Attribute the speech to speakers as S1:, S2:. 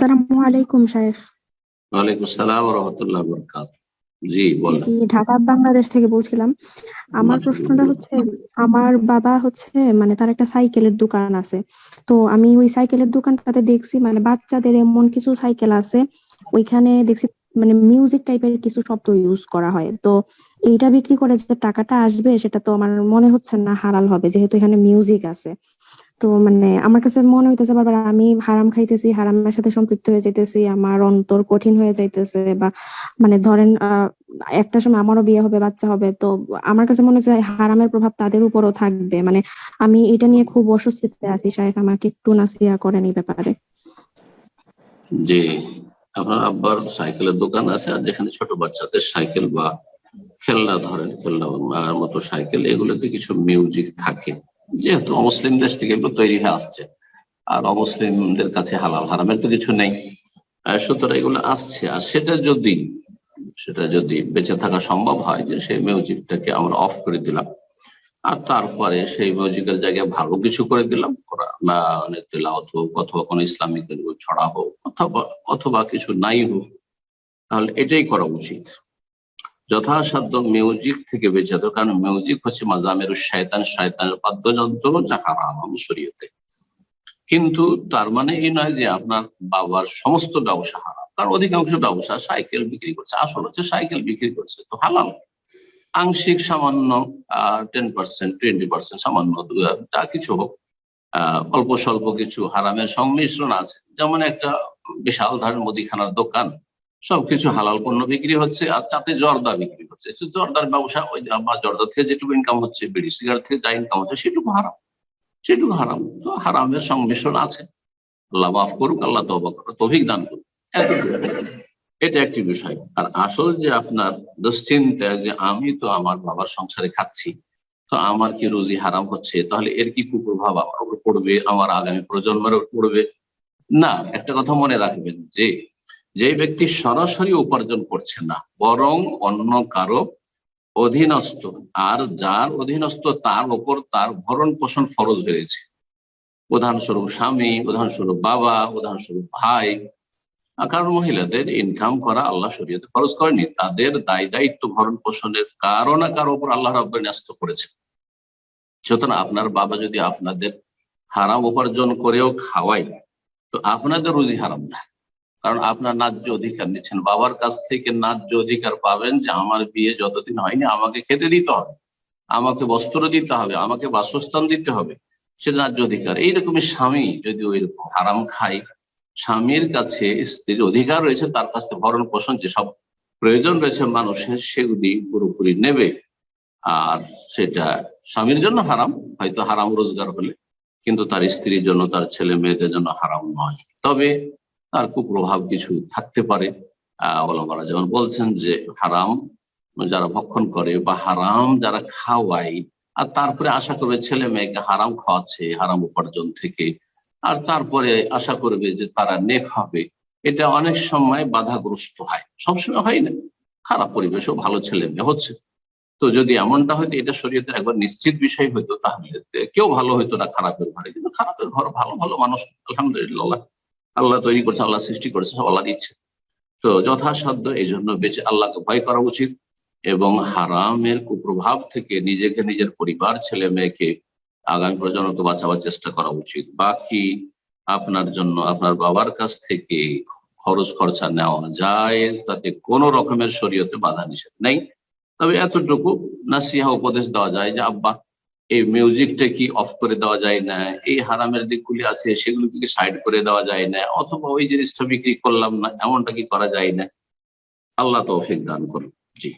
S1: আসসালামু আলাইকুম শাইখ
S2: ওয়ালাইকুম আসসালাম রহমতুল্লাহ জি বলেন।
S1: জি ঢাকা বাংলাদেশ থেকে বলছিলাম। আমার প্রশ্নটা হচ্ছে আমার বাবা হচ্ছে মানে তার একটা সাইকেলের দোকান আছে। তো আমি ওই সাইকেলের দোকানটাতে দেখছি মানে বাচ্চাদের এমন কিছু সাইকেল আছে ওইখানে দেখছি মানে মিউজিক টাইপের কিছু শব্দ ইউজ করা হয়। তো এইটা বিক্রি করে যে টাকাটা আসবে সেটা তো আমার মনে হচ্ছে না হালাল হবে যেহেতু এখানে মিউজিক আছে। তো মানে আমার কাছে মনে হইতেছে বারবার আমি হারাম খাইতেছি, হারামের সাথে সম্পৃক্ত হয়ে যাইতেছি, আমার অন্তর কঠিন হয়ে যাইতেছে বা মানে ধরেন একটা সময় আমারও বিয়ে হবে, বাচ্চা হবে, তো আমার কাছে মনে হচ্ছে হারামের প্রভাব তাদের উপরও থাকবে। মানে আমি এটা নিয়ে খুব অস্বস্তিতে আছি শাহেখ আমাকে একটু নাসিয়া করেন এই ব্যাপারে।
S2: জি আপনার আব্বার সাইকেলের দোকান আছে, আর যেখানে ছোট বাচ্চাদের সাইকেল বা খেলনা ধরেন, খেলনা মতো সাইকেল, এগুলোতে কিছু মিউজিক থাকে। যেহেতু অমুসলিম দেশ থেকে এগুলো তৈরি হয়ে আসছে, আর অমুসলিমদের কাছে হালাল হারামের তো কিছু নেই। সুতরাং এগুলো আসছে। আর সেটা যদি সেটা যদি বেঁচে থাকা সম্ভব হয়, যে সেই মিউজিকটাকে আমরা অফ করে দিলাম, আর তারপরে সেই মিউজিকের জায়গায় ভালো কিছু করে দিলাম না তেলাওয়াত হোক, অথবা কোনো ইসলামিক ছড়া হোক, অথবা অথবা কিছু নাই হোক, তাহলে এটাই করা উচিত। যথাসাধ্য মিউজিক থেকে বেঁচে থাকো। কারণ মিউজিক হচ্ছে মাজামের শয়তান, শয়তানের বাদ্যযন্ত্র যা হারাম শরীয়তে। কিন্তু তার মানে এই নয় যে আপনার বাবার সমস্ত ব্যবসা হারাম। কারণ অধিকাংশ ব্যবসা সাইকেল বিক্রি করছে। আসল হচ্ছে সাইকেল বিক্রি করছে, তো হালাল। আংশিক সামান্য টেন পার্সেন্ট টোয়েন্টি পার্সেন্ট সামান্য, যা কিছু হোক অল্প স্বল্প কিছু হারামের সংমিশ্রণ আছে। যেমন একটা বিশাল ধরনের মুদিখানার দোকান সবকিছু হালাল পণ্য বিক্রি হচ্ছে আর তাতে জর্দা বিক্রি হচ্ছে। জর্দার ব্যবসা, ওই বা জর্দা থেকে যেটুকু ইনকাম হচ্ছে, বিড়ি সিগারেট থেকে যা ইনকাম হচ্ছে, সেটুকু হারাম। সেটুকু হারাম। তো হারামের সংমিশ্রণ আছে। আল্লাহ মাফ করুক, আল্লাহ তবা করুক তৌফিক দান করুক। এটা একটি বিষয়। আর আসল যে আপনার দুশ্চিন্তা, যে আমি তো আমার বাবার সংসারে খাচ্ছি, তো আমার কি রুজি হারাম হচ্ছে? তাহলে এর কি কুপ্রভাব আমার উপর পড়বে? আমার আগামী প্রজন্মের উপর পড়বে? না, একটা কথা মনে রাখবেন যে যে ব্যক্তি সরাসরি উপার্জন করছে না, বরং অন্য কারও অধীনস্থ, আর যার অধীনস্থ তার উপর তার ভরণ পোষণ ফরজ হয়েছে উদাহরণস্বরূপ স্বামী, উদাহরণস্বরূপ বাবা, উদাহরণস্বরূপ ভাই কারণ মহিলাদের ইনকাম করা আল্লাহ শরীয়তে ফরজ করেনি, তাদের দায় দায়িত্ব ভরণ পোষণের কারও না কারও উপর আল্লাহ রব্ব ন্যস্ত করেছে। সুতরাং আপনার বাবা যদি আপনাদের হারাম উপার্জন করেও খাওয়াই তো আপনাদের রুজি হারাম না। কারণ আপনার ন্যায্য অধিকার নিচ্ছেন। বাবার কাছ থেকে ন্যায্য অধিকার পাবেন যে, আমার বিয়ে যতদিন হয়নি, আমাকে খেতে দিতে হবে। আমাকে বস্ত্র দিতে হবে, আমাকে বাসস্থান দিতে হবে। সে ন্যায্য অধিকার। এইরকমই স্বামী যদি ওই রকম হারাম খায়, স্বামীর কাছে স্ত্রীর অধিকার রয়েছে, তার কাছ থেকে ভরণ পোষণ যেসব প্রয়োজন রয়েছে মানুষের, সেগুলি পুরোপুরি নেবে। আর সেটা স্বামীর জন্য হারাম, হয়তো হারাম রোজগার হলে, কিন্তু তার স্ত্রীর জন্য, তার ছেলে মেয়েদের জন্য হারাম নয়। তবে তার কুপ্রভাব কিছু থাকতে পারে। আহ যেমন বলছেন যে হারাম যারা ভক্ষণ করে বা হারাম যারা খাওয়ায়, আর তারপরে আশা করবে ছেলে মেয়েকে হারাম খাওয়াচ্ছে, হারাম উপার্জন থেকে। আর তারপরে আশা করবে যে তারা নেক হবে। এটা অনেক সময় বাধাগ্রস্ত হয়। সবসময় হয় না। খারাপ পরিবেশও ভালো ছেলে মেয়ে হচ্ছে। তো যদি এমনটা হয়তো এটা শরীয়তের একবার নিশ্চিত বিষয় হইতো তাহলে কেউ ভালো হইতো না খারাপের ঘরে। কিন্তু খারাপের ঘর ভালো ভালো মানুষ, আলহামদুলিল্লাহ। আল্লাহ তৈরি করছে, আল্লাহ সৃষ্টি করেছে, সব আল্লাহর ইচ্ছে তো যথাসাধ্য এই জন্য বেঁচে আল্লাহকে ভয় করা উচিত এবং হারামের কুপ্রভাব থেকে নিজেকে নিজের পরিবার, ছেলে মেয়েকে আগামী প্রজন্মকে বাঁচাবার চেষ্টা করা উচিত। বাকি আপনার জন্য, আপনার বাবার কাছ থেকে খরচ খরচা নেওয়া যায় তাতে কোনো রকমের শরীয়তে বাধা নিষেধ নেই। তবে এতটুকু নাসিহা উপদেশ দেওয়া যায় যে, আব্বা এই মিউজিকটা কি অফ করে দেওয়া যায় না? এই হারামের দিকগুলি আছে, সেগুলোকে কি সাইড করে দেওয়া যায় না? অথবা ওই জিনিসটা বিক্রি করলাম না, এমনটা কি করা যায় না? আল্লাহ তৌফিক দান করুন। জি।